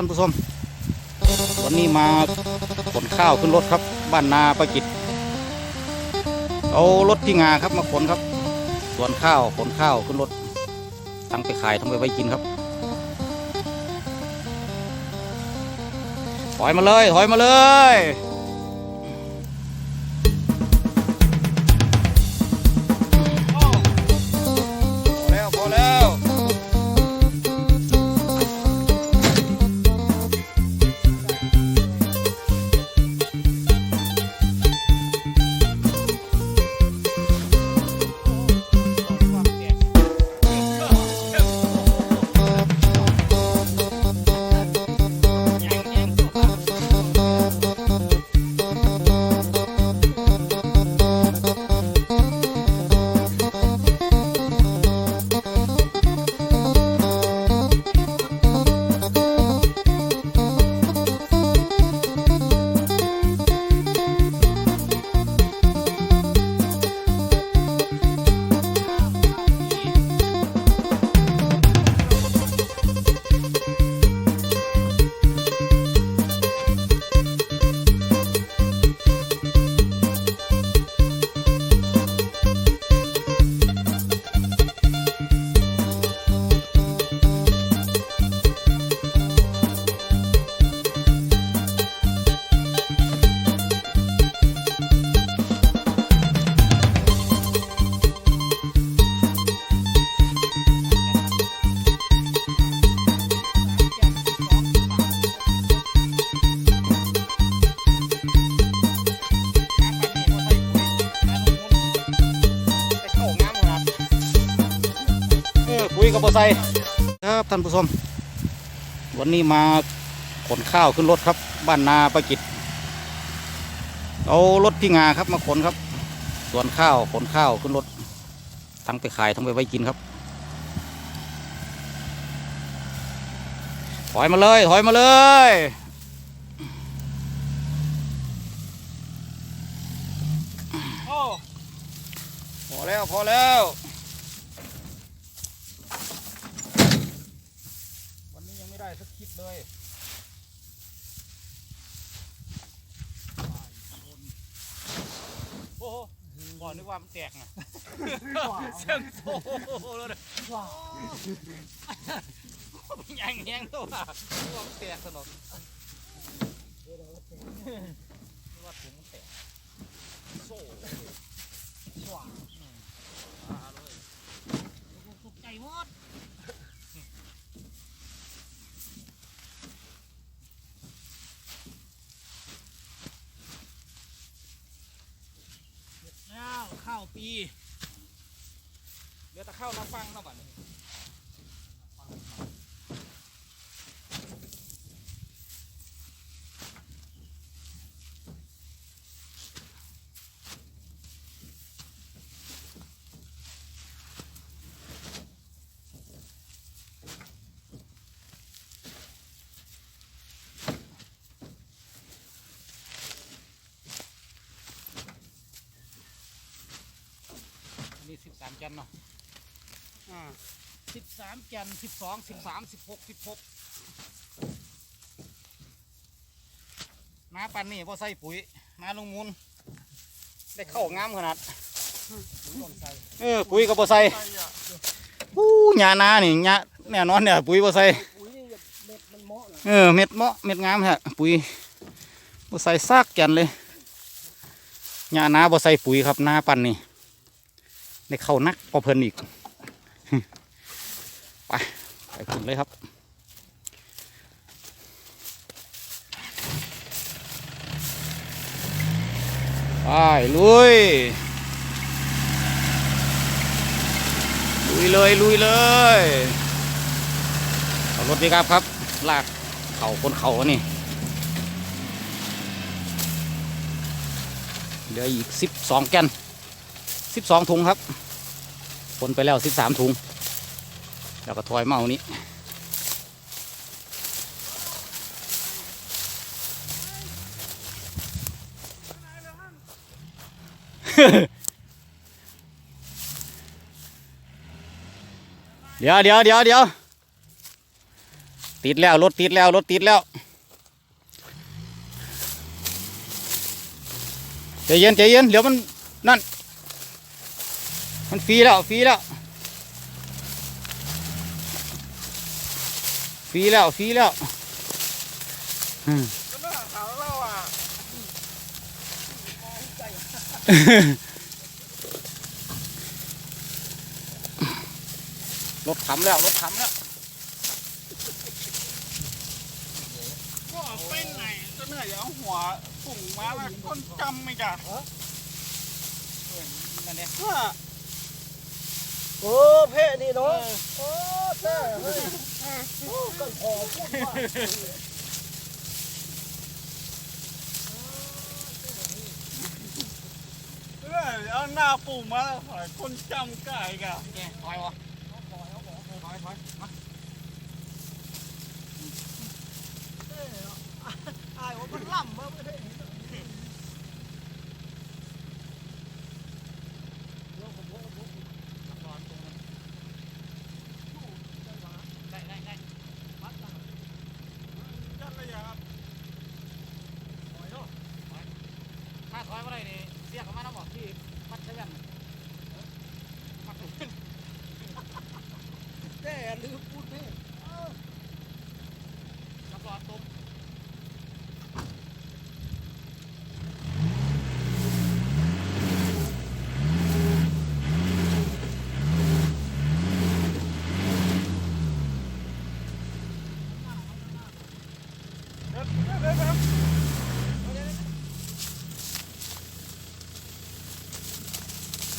ท่านผู้ชม วันนี้มาขนข้าวขึ้นรถครับ บ้านนาประกิตเอารถที่งาครับมาขนครับสวนข้าวขนข้าวขึ้นรถทั้งไปขายทั้งไปไว้กินครับ ถอยมาเลย ถอยมาเลย อคุยกับปอไซครับท่านผู้ชม วันนี้มาขนข้าวขึ้นรถครับ บ้านนาประกิตเอารถพี่งาครับมาขนครับ ส่วนข้าวขนข้าวขึ้นรถ ทั้งไปขายทั้งไปไว้กินครับ ถอยมาเลย ถอยมาเลยพอแล้ว พอแล้ว วันนี้ยังไม่ได้สักคลิป เลยโอ้โหก่อนนึกว่ามันแตกนะเสียงโซ่เลยนะยังยังตัวนึกว่ามันแตกสนุกนึกว่าถุงมันแตกโซ่ว้าวมาเลยตกใจหมดเสร็จแล้วข้าว ปี เดี๋ยวจะเข้ามาฟังเนาะบัดนี้อันนี้สิบสามจันเนาะ อ่า สิบสามจันทร์สิบสองสิบสามสิบหกสิบหกน้าปันนี่พอใส่ปุ๋ยน้าลงมูลได้เข้างามขนาดเออปุ๋ยกับพอใส่อู้หญ้านานี่หญ้าแน่นอนเนี่ยปุ๋ยพอใส่อุ้ยเม็ดมันเหมาะนะเออเม็ดเมาะเม็ดงามฮะปุ๋ยพอใส่ซากแก่นเลยหญ้านาพอใส่ปุ๋ยครับนาปันนี่ได้เข้านักพอเพลินอีก ไปไปขึ้นเลยครับไปลุย ลุยเลยลุยเลยเอารถดีครับครับ ลากเข่าคนเข่านี่เหลืออีกสิบสองแกนสิบสองถุงครับคนไปแล้วสิบสามถุง แล้วก็ถอยเมานี้เดี๋ยวเดี๋ยวเดี๋ยวเดี๋ยวติดแล้วรถติดแล้วรถติดแล้วใจเย็นใจเย็นเดี๋ยวมันนั่นมันฟรีแล้วฟรีแล้ว ฟรีแล้วฟรีแล้วอืมก็น่าเขาเล่าอะรถขำแล้วรถขำแล้วก็ไปไหนก็เหนื่อยเอาหัวปุ่งมาแล้วคนจำไม่จ้ะนั่นเนี่ยว่าโอ้เพ่นี่เนาะโอ้เพ่ เฮ้ยโอ้ก็พอพูดว่าเหนื่อยเอาหน้าปุ่งมาแล้วหอยคนจำกายกะแกถอยวะถอยถอยมา อายว่ามันล่ำมาไม่ได้ ได้ได้ได้ ยัดระยะครับ ถ้าถอยมาได้นี่เสียกออกมาน้ำบอกที่มัดเชือกมัดถุงแว่นแต่ลืมพูดเพ่ น้ำร้อนต้ม เดี๋ยวเดี๋ยวเดี๋ยวเดี๋ยว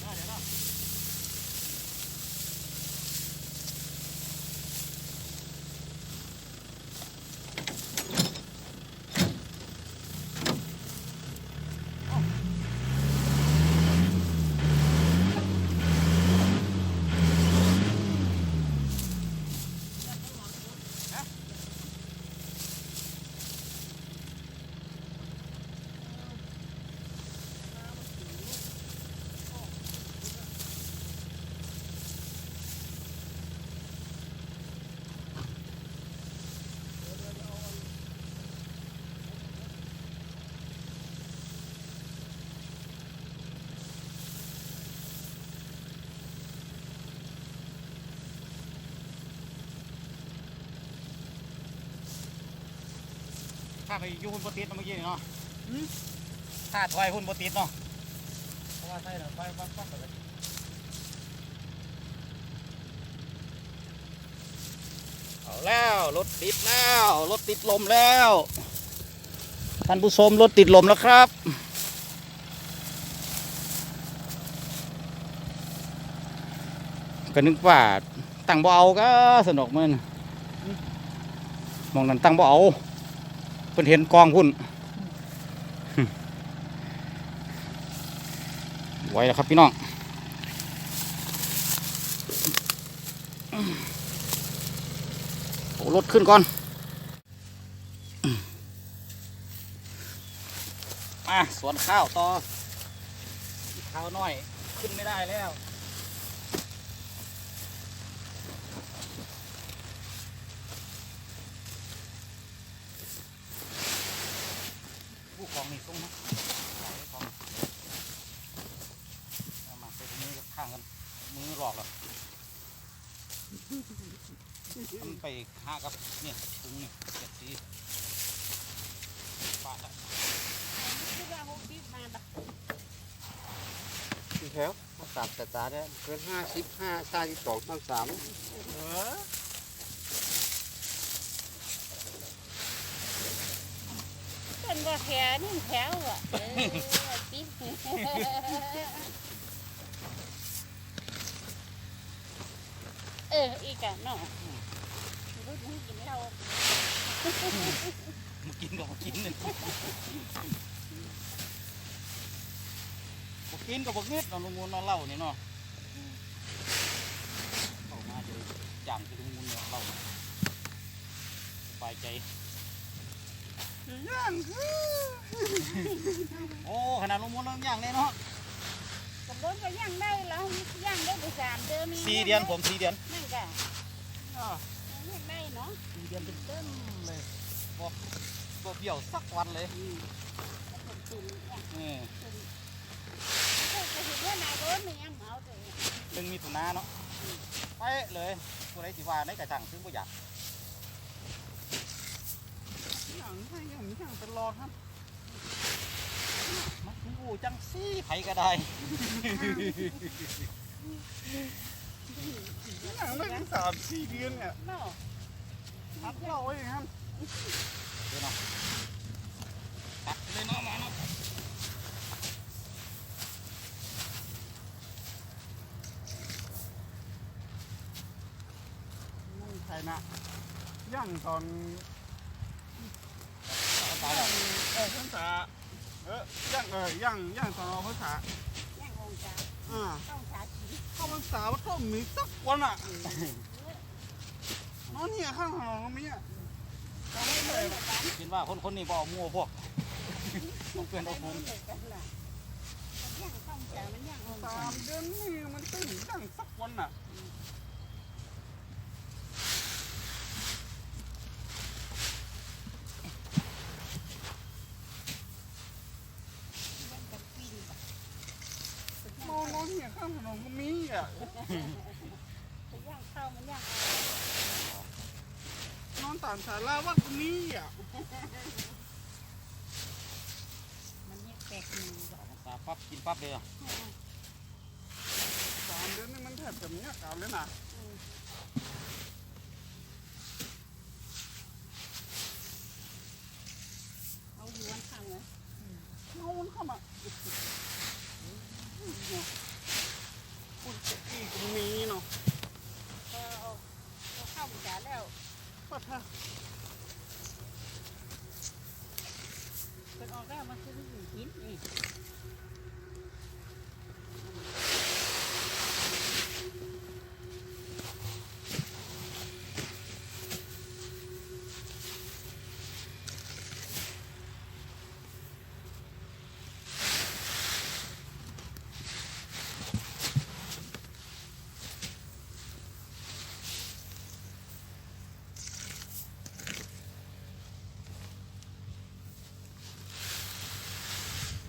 ได้เดี๋ยวนะ ถ้าไปอยูหุ่นโปติดเนาะเมื่อกี้นี่เนาะถ้าถอยหุ่นโปติดเนาะเพราะว่าใช่เหรอไปปั๊บปั๊บไปเลยเอาแล้วรถติดแล้วรถติดลมแล้วท่านผู้ชมรถติดลมแล้วครับก็นึกว่าตั้งบ่เอาก็สนุกมันมองนั้นตั้งบ่เอา เพิ่นเห็นกองพุ่นไว้แล้วครับพี่น้องโอ้รถขึ้นก่อนมาสวนข้าวต่อข้าวน้อยขึ้นไม่ได้แล้ว ผู้ของนี่ส่งนะขายของเอามาใส่ตรงนี้ข้างกัน มือหลอกแล้ว มันไปหากับเนี่ยถุงนี่เจ็ดสีปาดละสี่แถวสามแต่ตาได้เกินห้าสิบห้าสามสิบสองสามสามเออเป็นว่าแถวนี่แถวอะเออปิ๊ เออ อีกอะเนาะรุ่นนี้กินเรามากินกับมากินเลยมากินกับมาเงืดเราะลุงมูลเราะเล่านี่เนาะเข้ามาเจออย่างที่ลุงมูลเนี่ยเล่าสบายใจย่างโอ้ขนาดลุงมูลเราย่างเลยเนาะกระโดดก็ย่างได้แล้วย่างได้ไปสามเดือนสี่เดือนผมสี่เดือนนั่น ก็อะเอเรียกได้เนาะสี่เดือนเต็มๆเลยตัวเบี้ยวสักวันเลยคนตุนเนี่ยนี่ก็จะเห็นว่านายรถมันยังเอาแต่เนี่ยหนึ่งมีถุนาเนาะไปเลยผู้ใดสิว่าในกระจังซึ่งบ่อยากอย่างให้อย่างอย่างตลอดครับมันอยู่จังซี่ไผก็ได้ อย่างได้สามสี่เดือนเนี่ยเนาะพักเราไว้อย่างนั้นเดี๋ยวเนาะตัดเลยเนาะมาเนาะนั่นใครนะย่างตอนเอาตาเออภาษาเออย่างเออย่างย่างตอนเราภาษาย่างองศาอ่าองชา ชีเข้าภาษาว่าต้องมีสักวันอะน้องเนี่ยข้างหลังก็มีอะเราไม่เหมือนกันคิดว่าคนคนๆนี้บ่เอามั่วพวกต้องเพื่อนไม่เอาเหภูมือมินกันล่ะมันย่างต้องชามันย่างองสาศามเดือนนี่มันต้องย่างสักวันอะ มันกันปีนแบบ น้องน้องเนี่ยข้างถนนก็มีอะ จะย่างเข้ามันย่าง นอนตามศาลาวัดก็มีอะมันเนี่ยแปลกหนึ่งดอกตาปั๊บกินปั๊บเลยอะสามเดือนนี่มันแทบจะมีอาการเลยนะ เอาอยู่วันข้างเลย น้องมันเข้ามาคุณจะอีกก็มีเนาะ ก็เอาเอาเข้ามันจาแล้ว ปัดท่า เป็นออกแล้วมันคือหินหินนี่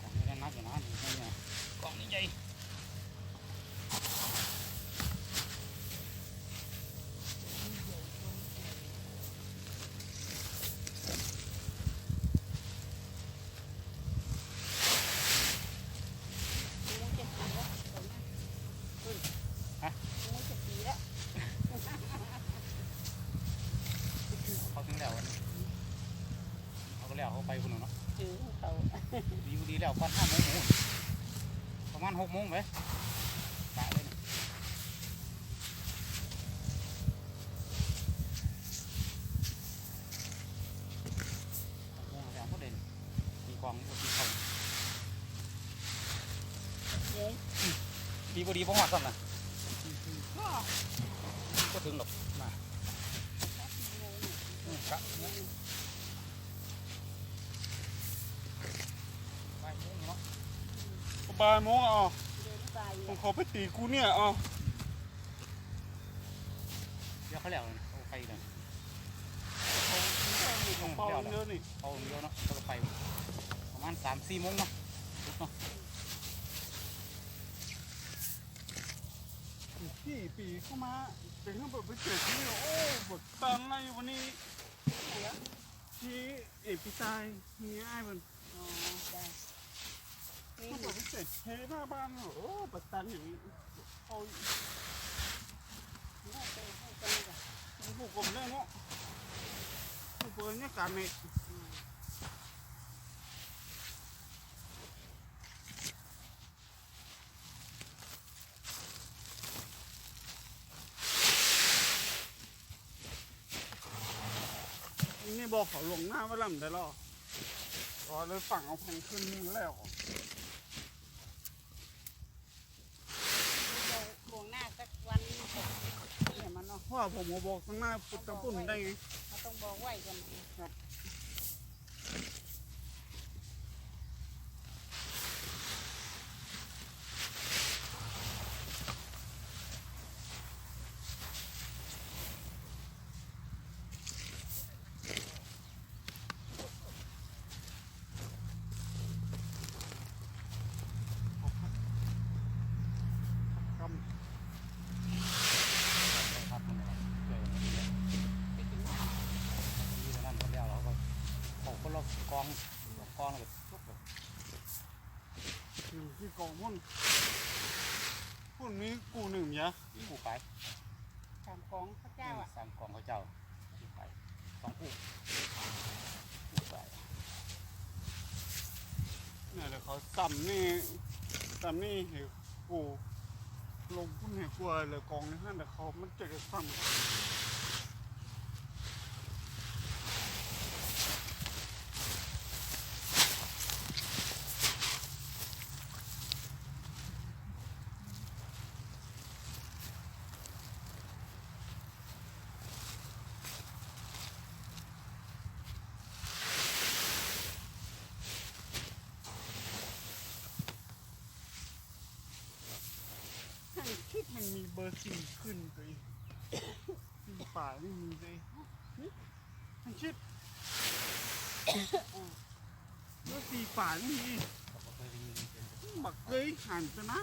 ของนี่นักอยู่นะนี่เนี่ยกล่องนี้ใหญ่ งูจะปีแล้วตรงนั้นงูจะปีแล้ว เขาถึงแล้ววันนี้เขาก็แล้วเขาไปคุณเนาะ ถือเขา ดีบ่ดีแล้ว ก่อนห้าโมงหมูประมาณหกโมงไปกะเลยนี่หกโมงแล้วก็เด่นมีกองมีเขาเย้ดีบ่ดีบ่ฮอดซ้ำน่ะก็ถึงหรอกมาอืมกะเนี่ยไปโมงเนาะ บายโมงอะเดินไปผมขอไปตีกูเนี่ยอะเดี๋ยวเขาแล้วเลยเขาไปเลยของเปาเยอะนี่เอาเดียวเนาะแล้วก็ไปประมาณสามสี่โมงเนาะลุกเนาะพี่ปีเข้ามาเป็นข้างบนไปเจอที่โอ้บทตอนอะไรวันนี้ที่เอพิตายมีไอ้มันอ๋อ นี่ข้างบนไปเจเทหน้าบ้านโอ้บทตันอย่างนี้เอาน่าจะให้กันจ้ะผูกผมได้เนาะผูกเปิดเนี่ยการเนี่ยนี่บอกเขาลงหน้าว่าลำได้หรอรอเลยฝั่งเอาแพงขึ้นแล้ว บวงหน้าสักวันเนี่ยมันเนาะ เว่าผมบอกตั้งหน้าปุตตะปุ่นได้ไง เขาต้องบอกไว้กันนะน องสองกองแล้วก็ทุบแบบหนึ่งที่กองพุ่นพุ่นนี้กูหนึ่งยะคู่ไปสามของพระเจ้าอะสามกองเขาเจ้าคู่ไปสองคู่คู่ไปเนี่ยเดี๋ยวเขาซ้ำนี่ซ้ำนี่เห็นกูลงพุ่นเห็นกลัวเลยกองนี้นั่นแต่เขามันเจอกันซ้ำ ให้คิด มันมีเบอร์สี่ขึ้นเลยสี่ป่าไม่มีเลยนี่ให้คิดเบอร์สี่ป่าไม่มีเขาก็เคยได้ยินเป็นบักเคยหันไปนะ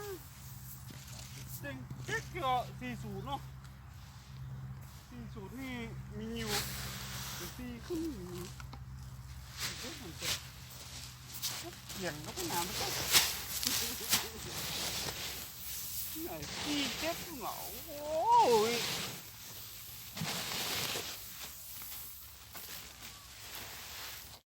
เต็งเจ๊กเก็สี่ศูนย์เนาะสี่ศูนย์นี่มีอยู่แต่สี่ขึ้นมีเอ๊ะมันจะเขียงก็ไม่นานมันก็ ไหนสี่เจ็ดเหรอโอ้ย